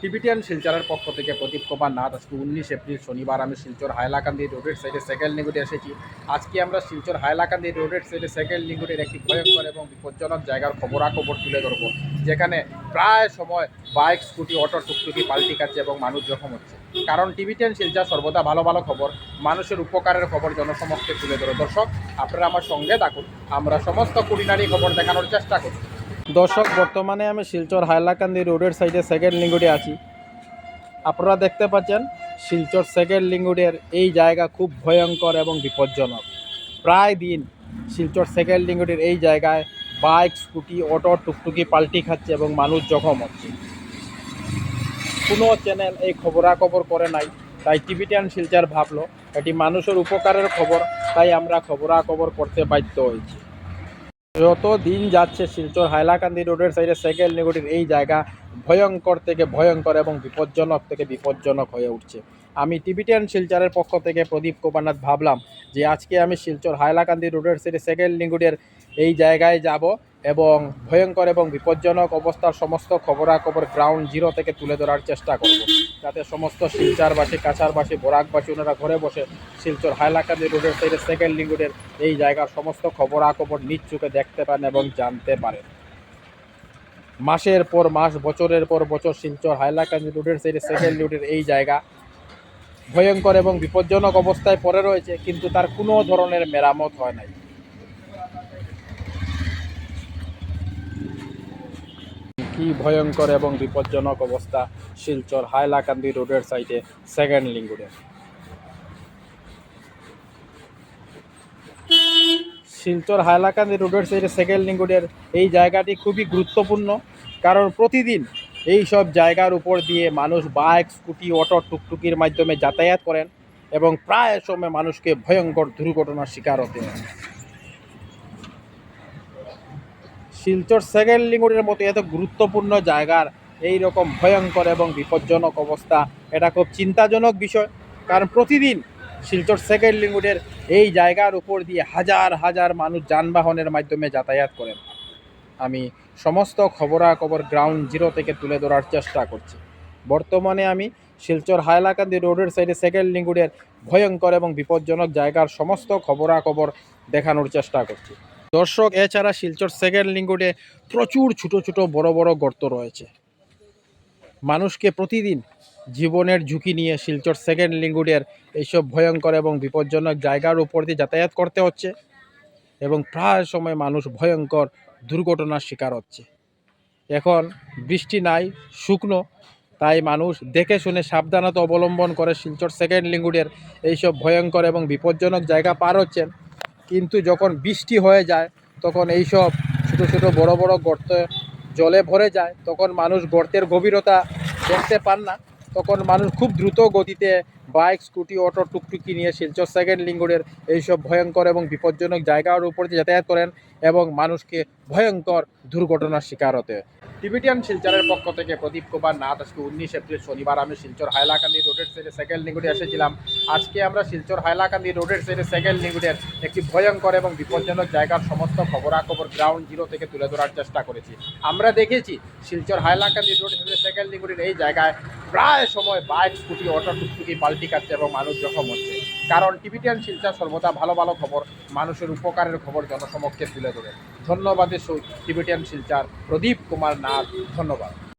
Tibetan শিলচরের পক্ষ থেকে প্রদীপ কুমার নাথ আজকে উনিশ এপ্রিল শনিবার আমি শিলচর হাইলাকান্দি রোডের সাইডে সেকেন্ড লিঙ্গুটে এসেছি। আজকে আমরা শিলচর হাইলাকান্দি রোডের সাইডে সেকেন্ড লিঙ্গুটের একটি ভয়ঙ্কর এবং বিপজ্জনক জায়গার খবরাখবর তুলে ধরব, যেখানে প্রায় সময় বাইক, স্কুটি, অটো, টুকটুকি পাল্টি খাচ্ছে এবং মানুষ জখম হচ্ছে। কারণ টিভিটেন শিলচর সর্বদা ভালো ভালো খবর, মানুষের উপকারের খবর জনসমক্ষে তুলে ধরো। দর্শক, আপনারা আমার সঙ্গে থাকুন, আমরা সমস্ত কুড়িনারি খবর দেখানোর চেষ্টা করি দর্শক, বর্তমানে আমি শিলচর হাইলাকান্দি রোডের সাইডে সেকেন্ড লিঙ্গুডে আছি। আপনারা দেখতে পাচ্ছেন, শিলচর সেকেন্ড লিঙ্গুডের এই জায়গা খুব ভয়ঙ্কর এবং বিপজ্জনক। প্রায় দিন শিলচর সেকেন্ড লিঙ্গুডের এই জায়গায় বাইক, স্কুটি, অটো, টুকটুকি পাল্টি খাচ্ছে এবং মানুষ জখম হচ্ছে। কোনো চ্যানেল এই খবরাখবর করে নাই, তাই টিভিটান শিলচর ভাবলো, এটি মানুষের উপকারের খবর, তাই আমরা খবরাখবর করতে বাধ্য হয়েছি। যত দিন যাচ্ছে শিলচর হাইলাকান্দি রোডের সাইডে সেকেল নিগুটির এই জায়গা ভয়ঙ্কর থেকে ভয়ঙ্কর এবং বিপজ্জনক থেকে বিপজ্জনক হয়ে উঠছে। আমি টিবিটিয়ান শিলচরের পক্ষ থেকে প্রদীপ কোপানাথ ভাবলাম যে আজকে আমি শিলচর হাইলাকান্দি রোডের সাইডে সেকেল নিগুটির এই জায়গায় যাব। এবং ভয়ঙ্কর এবং বিপজ্জনক অবস্থার সমস্ত খবরাখবর গ্রাউন্ড জিরো থেকে তুলে ধরার চেষ্টা করব। যাতে সমস্ত শিলচারবাসী, কাছারবাসী, বরাকবাসী ওনারা ঘরে বসে শিলচর হাইলাকান্দি রোডের সাইডে সেকেন্ড লিঙ্গুডের এই জায়গার সমস্ত খবরাখবর নিজ চোখে দেখতে পান এবং জানতে পারেন। মাসের পর মাস, বছরের পর বছর শিলচর হাইলাকান্দি রোডের সাইডে সেকেন্ড লিঙ্গুডের এই জায়গা ভয়ঙ্কর এবং বিপজ্জনক অবস্থায় পড়ে রয়েছে, কিন্তু তার কোনো ধরনের মেরামত হয় নাই। কি ভয়ঙ্কর এবং বিপজ্জনক অবস্থা শিলচর হাইলাকান্দি রোডের সাইডে সেকেন্ড লিঙ্গুডের শিলচর হাইলাকান্দি রোডের সাইডে সেকেন্ড লিঙ্গুডের এই জায়গাটি খুবই গুরুত্বপূর্ণ, কারণ প্রতিদিন এই সব জায়গার উপর দিয়ে মানুষ বাইক, স্কুটি, অটো, টুকটুকির মাধ্যমে যাতায়াত করেন এবং প্রায় সময় মানুষকে ভয়ঙ্কর দুর্ঘটনার শিকার হতে হয়। শিলচর সেকেন্ড লিঙ্গুডের মতো এত গুরুত্বপূর্ণ জায়গার এই রকম ভয়ঙ্কর এবং বিপজ্জনক অবস্থা, এটা খুব চিন্তাজনক বিষয়। কারণ প্রতিদিন শিলচর সেকেন্ড লিঙ্গুডের এই জায়গার উপর দিয়ে হাজার হাজার মানুষ যানবাহনের মাধ্যমে যাতায়াত করেন। আমি সমস্ত খবরাখবর গ্রাউন্ড জিরো থেকে তুলে ধরার চেষ্টা করছি। বর্তমানে আমি শিলচর হায়লাকান্দি রোডের সাইডে সেকেন্ড লিঙ্গুডের ভয়ঙ্কর এবং বিপজ্জনক জায়গার সমস্ত খবরাখবর দেখানোর চেষ্টা করছি। দর্শক, এছাড়া শিলচর সেকেন্ড লিঙ্গুডে প্রচুর ছোট ছোট বড় বড় গর্ত রয়েছে। মানুষকে প্রতিদিন জীবনের ঝুঁকি নিয়ে শিলচর সেকেন্ড লিঙ্গুডের এইসব ভয়ঙ্কর এবং বিপজ্জনক জায়গার উপর দিয়ে যাতায়াত করতে হচ্ছে এবং প্রায় সময় মানুষ ভয়ঙ্কর দুর্ঘটনার শিকার হচ্ছে। এখন বৃষ্টি নাই, শুকনো, তাই মানুষ দেখে শুনে সাবধানতা অবলম্বন করে শিলচর সেকেন্ড লিঙ্গুডের এইসব ভয়ঙ্কর এবং বিপজ্জনক জায়গা পার হচ্ছেন। কিন্তু যখন বৃষ্টি হয়ে যায়, তখন এইসব ছোটো ছোটো বড় বড় গর্ত জলে ভরে যায় তখন মানুষ গর্তের গভীরতা দেখতে পান না তখন মানুষ খুব দ্রুত গতিতে বাইক, স্কুটি, অটো, টুকটুকি নিয়ে শিলচর সেকেন্ড লিঙ্গুরের এইসব ভয়ঙ্কর এবং বিপজ্জনক জায়গার উপর যাতায়াত করেন এবং মানুষকে ভয়ঙ্কর দুর্ঘটনার শিকার হতে। টিবিটিয়ান শিলচরের পক্ষ থেকে প্রদীপ কুমার নাথ, আজকে উনিশ এপ্রিল শনিবার আমি শিলচর হাইলাকান্দি রোডের সাইডে সেকেন্ড লিঙ্গুডে এসেছিলাম। আজকে আমরা শিলচর হাইলাকান্দি রোডের সাইডে সেকেন্ড লিঙ্গুডের একটি ভয়ঙ্কর এবং বিপজ্জনক জায়গার সমস্ত খবরাখবর গ্রাউন্ড জিরো থেকে তুলে ধরার চেষ্টা করেছি। আমরা দেখেছি শিলচর হাইলাকান্দি রোডের সাইডে সেকেন্ড লিঙ্গুডের এই জায়গায় প্রায় সময় বাইক স্কুটি অটো টুকটুকি পাল্টি কাটছে এবং মানুষ জখম হচ্ছে। কারণ টিবিটিয়ান শিলচর সর্বদা ভালো ভালো খবর, মানুষের উপকারের খবর জনসমক্ষে তুলে ধরে। ধন্যবাদ টিভি টেন শিলচার প্রদীপ কুমার নাথ, ধন্যবাদ।